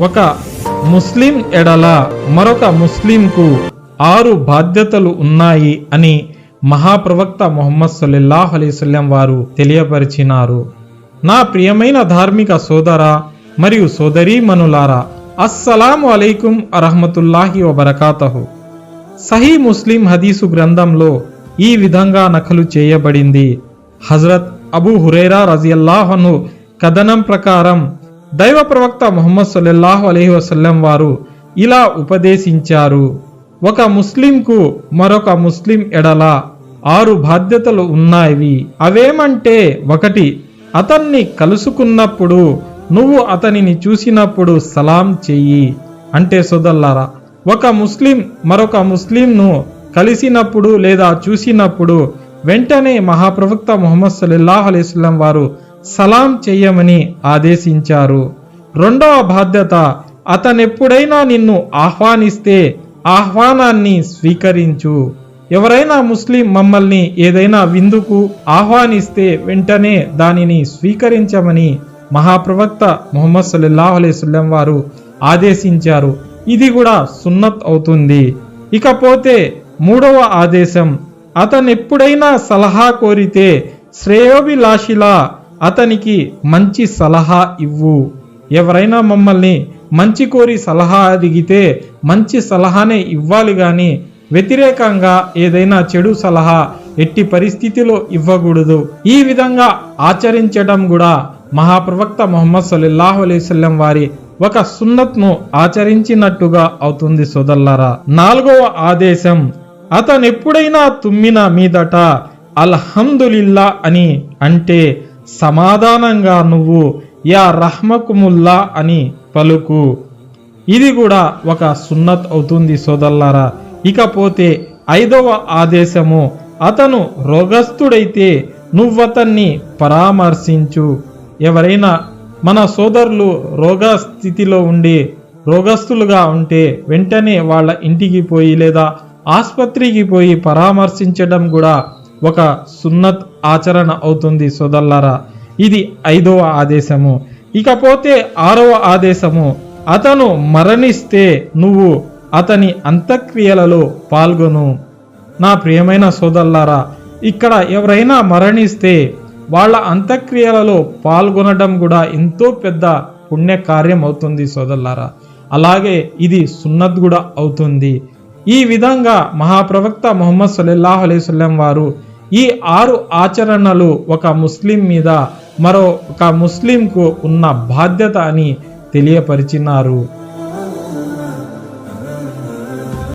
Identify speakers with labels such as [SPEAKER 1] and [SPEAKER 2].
[SPEAKER 1] ఒక ముస్లిం ఎడల మరొక ముస్లింకు ఆరు బాధ్యతలు ఉన్నాయి అని మహాప్రవక్త మొహమ్మద్ సల్లల్లాహు అలైవల్లం వారు తెలియపరిచినారు. నా ప్రియమైన ధార్మిక సోదర మరియు సోదరీమనులారా అస్సలాము అలైకుం అరహమతుల్లాహి వబరకాతహు. సహీ ముస్లిం హదీసు గ్రంథంలో ఈ విధంగా నకలు చేయబడింది. హజరత్ అబూ హురేరా రజియల్లాహను కథనం ప్రకారం దైవ ప్రవక్త ముహమ్మద్ సల్లల్లాహు అలహి వసల్లం వారు ఇలా ఉపదేశించారు. ఒక ముస్లింకు మరొక ముస్లిం ఎడల ఆరు బాధ్యతలు ఉన్నాయి అవేమంటే ఒకటి అతన్ని కలుసుకున్నప్పుడు నువ్వు అతనిని చూసినప్పుడు సలాం చెయ్యి అంటే సోదల్లారా ఒక ముస్లిం మరొక ముస్లింను కలిసినప్పుడు లేదా చూసినప్పుడు వెంటనే మహాప్రవక్త ముహమ్మద్ సల్లల్లాహు అలైస్లం వారు సలాం చెయ్యమని ఆదేశించారు. రెండవ బాధ్యత అతనెప్పుడైనా నిన్ను ఆహ్వానిస్తే ఆహ్వానాన్ని స్వీకరించు. ఎవరైనా ముస్లిం మమ్మల్ని ఏదైనా విందుకు ఆహ్వానిస్తే వెంటనే దానిని స్వీకరించమని మహాప్రవక్త ముహమ్మద్ సల్లల్లాహు అలైవల్లం వారు ఆదేశించారు. ఇది కూడా సున్నత్ అవుతుంది. ఇకపోతే మూడవ ఆదేశం అతను ఎప్పుడైనా సలహా కోరితే శ్రేయోభిలాషిలా అతనికి మంచి సలహా ఇవ్వు. ఎవరైనా మమ్మల్ని మంచి కోరి సలహా అడిగితే మంచి సలహానే ఇవ్వాలి గాని వ్యతిరేకంగా ఏదైనా చెడు సలహా ఎట్టి పరిస్థితిలో ఇవ్వకూడదు. ఈ విధంగా ఆచరించడం కూడా మహాప్రవక్త మొహమ్మద్ సల్లల్లాహు అలైవల్లం వారి ఒక సున్నత్ను ఆచరించినట్టుగా అవుతుంది సోదల్లారా నాలుగవ ఆదేశం అతనెప్పుడైనా తుమ్మిన మీదట అల్హందులిల్లా అని అంటే సమాధానంగా నువ్వు యా రహ్మకుముల్లా అని పలుకు. ఇది కూడా ఒక సున్నత్ అవుతుంది సోదల్లారా ఇకపోతే ఐదవ ఆదేశము అతను రోగస్థుడైతే నువ్వతన్ని పరామర్శించు. ఎవరైనా మన సోదరులు రోగ స్థితిలో ఉండి రోగస్తులుగా ఉంటే వెంటనే వాళ్ళ ఇంటికి పోయి లేదా ఆసుపత్రికి పోయి పరామర్శించడం కూడా ఒక సున్నత్ ఆచరణ అవుతుంది సోదల్లారా ఇది ఐదవ ఆదేశము. ఇకపోతే ఆరవ ఆదేశము. అతను మరణిస్తే నువ్వు అతని అంత్యక్రియలలో పాల్గొను. నా ప్రియమైన సోదల్లారా ఇక్కడ ఎవరైనా మరణిస్తే వాళ్ళ అంత్యక్రియలలో పాల్గొనడం కూడా ఎంతో పెద్ద పుణ్య కార్యం అవుతుంది సోదల్లారా అలాగే ఇది సున్నత్ కూడా అవుతుంది. ఈ విధంగా మహాప్రవక్త మొహమ్మద్ సల్లల్లాహు అలైవల్లం వారు ఈ ఆరు ఆచరణలు ఒక ముస్లిం మీద మరో ఒక ముస్లింకు ఉన్న బాధ్యత అని తెలియపరిచినారు.